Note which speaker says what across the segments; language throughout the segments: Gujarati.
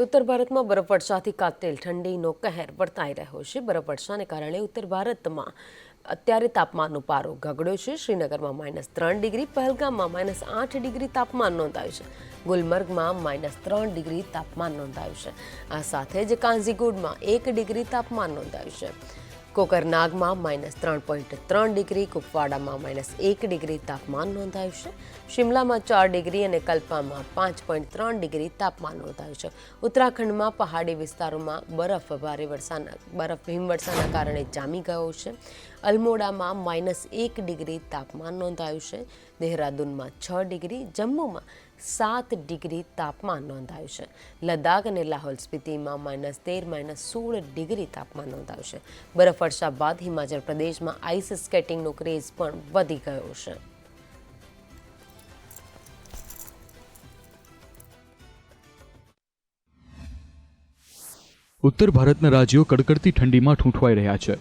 Speaker 1: તો ઉત્તર ભારતમાં બરફવર્ષાથી કાતેલ ઠંડીનો કહેર વર્તાઈ રહ્યો છે. બરફવર્ષાને કારણે ઉત્તર ભારતમાં અત્યારે તાપમાનનો પારો ગગડ્યો છે. શ્રીનગરમાં માઇનસ ત્રણ ડિગ્રી, પહેલગામમાં માઇનસ આઠ ડિગ્રી તાપમાન નોંધાયું છે. ગુલમર્ગમાં માઇનસ ત્રણ ડિગ્રી તાપમાન નોંધાયું છે. આ સાથે જ કાંઝીગુડમાં એક ડિગ્રી તાપમાન નોંધાયું છે. કોકરનાગમાં માઇનસ ત્રણ પોઈન્ટ ત્રણ ડિગ્રી, કુપવાડામાં માઇનસ એક ડિગ્રી તાપમાન નોંધાયું છે. શિમલામાં ચાર ડિગ્રી અને કલ્પામાં પાંચ પોઈન્ટ ત્રણ ડિગ્રી તાપમાન નોંધાયું છે. ઉત્તરાખંડમાં પહાડી વિસ્તારોમાં બરફ ભારે વરસાદના, બરફ હિમવર્ષાના કારણે જામી ગયો છે. અલમોડામાં માઇનસ એક ડિગ્રી તાપમાન નોંધાયું છે. દેહરાદૂનમાં છ ડિગ્રી, જમ્મુમાં સાત ડિગ્રી તાપમાન નોંધાયું છે. લદ્દાખ અને લાહોલ સ્પીતિમાં માઇનસ તેર, માઇનસ સોળ ડિગ્રી તાપમાન નોંધાયું છે. બરફવર્ષા બાદ હિમાચલ પ્રદેશમાં આઈસ સ્કેટિંગનો ક્રેઝ પણ વધી ગયો છે.
Speaker 2: ઉત્તર ભારતના રાજ્યો કડકડતી ઠંડીમાં ઠૂંઠવાઈ રહ્યા છે.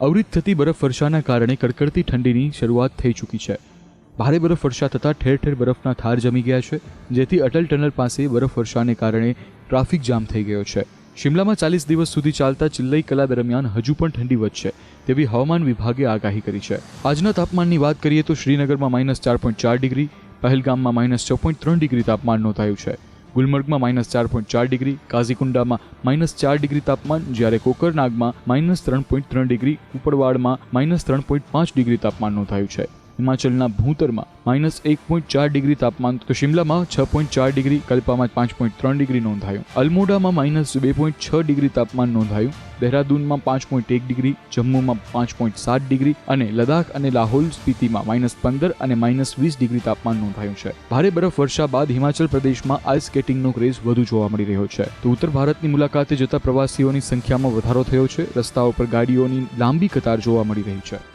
Speaker 2: અવરિત થતી બરફવર્ષાના કારણે કડકડતી ઠંડીની શરૂઆત થઈ ચૂકી છે. ભારે બરફવર્ષા થતાં ઠેર ઠેર બરફના થાર જમી ગયા છે, જેથી અટલ ટનલ પાસે બરફવર્ષાને કારણે ટ્રાફિક જામ થઈ ગયો છે. શિમલામાં ચાલીસ દિવસ સુધી ચાલતા ચિલ્લઈ કલા દરમિયાન હજુ પણ ઠંડી વધશે, તેવી હવામાન વિભાગે આગાહી કરી છે. આજના તાપમાનની વાત કરીએ તો શ્રીનગરમાં માઇનસ ચાર પોઈન્ટ ચાર ડિગ્રી, પહેલગામમાં માઇનસ છ પોઈન્ટ ત્રણ ડિગ્રી તાપમાન નોંધાયું છે. ગુલમર્ગમાં માઇનસ ચાર પોઈન્ટ ચાર ડિગ્રી, કાઝીકુંડામાં માઇનસ ચાર ડિગ્રી તાપમાન, જ્યારે કોકરનાગમાં માઇનસ ત્રણ પોઈન્ટ ત્રણ ડિગ્રી, ઉપરવાડમાં માઇનસ ત્રણ પોઈન્ટ પાંચ ડિગ્રી તાપમાન નોંધાયું છે. હિમાચલના ભૂંતરમાં માઇનસ એક પોઈન્ટ ચાર ડિગ્રી તાપમાન તો શિમલામાં છ પોઈન્ટ ચાર ડિગ્રી, કલ્પામાં પાંચ પોઈન્ટ ત્રણ ડિગ્રી નોંધાયું. અલ્મોડામાં માઇનસ બે પોઈન્ટ છ ડિગ્રી તાપમાન નોંધાયું. દહેરાદૂનમાં પાંચ પોઈન્ટ એક ડિગ્રી, જમ્મુમાં પાંચ પોઈન્ટ સાત ડિગ્રી અને લદાખ અને લાહોલ સ્પીતિમાં માઇનસ પંદર અને માઇનસ વીસ ડિગ્રી તાપમાન નોંધાયું છે. ભારે બરફ વર્ષા બાદ હિમાચલ પ્રદેશમાં આઈસ સ્કેટિંગનો ક્રેઝ વધુ જોવા મળી રહ્યો છે. તો ઉત્તર ભારતની મુલાકાતે જતા પ્રવાસીઓની સંખ્યામાં વધારો થયો છે. રસ્તાઓ પર ગાડીઓની લાંબી કતાર જોવા મળી રહી છે.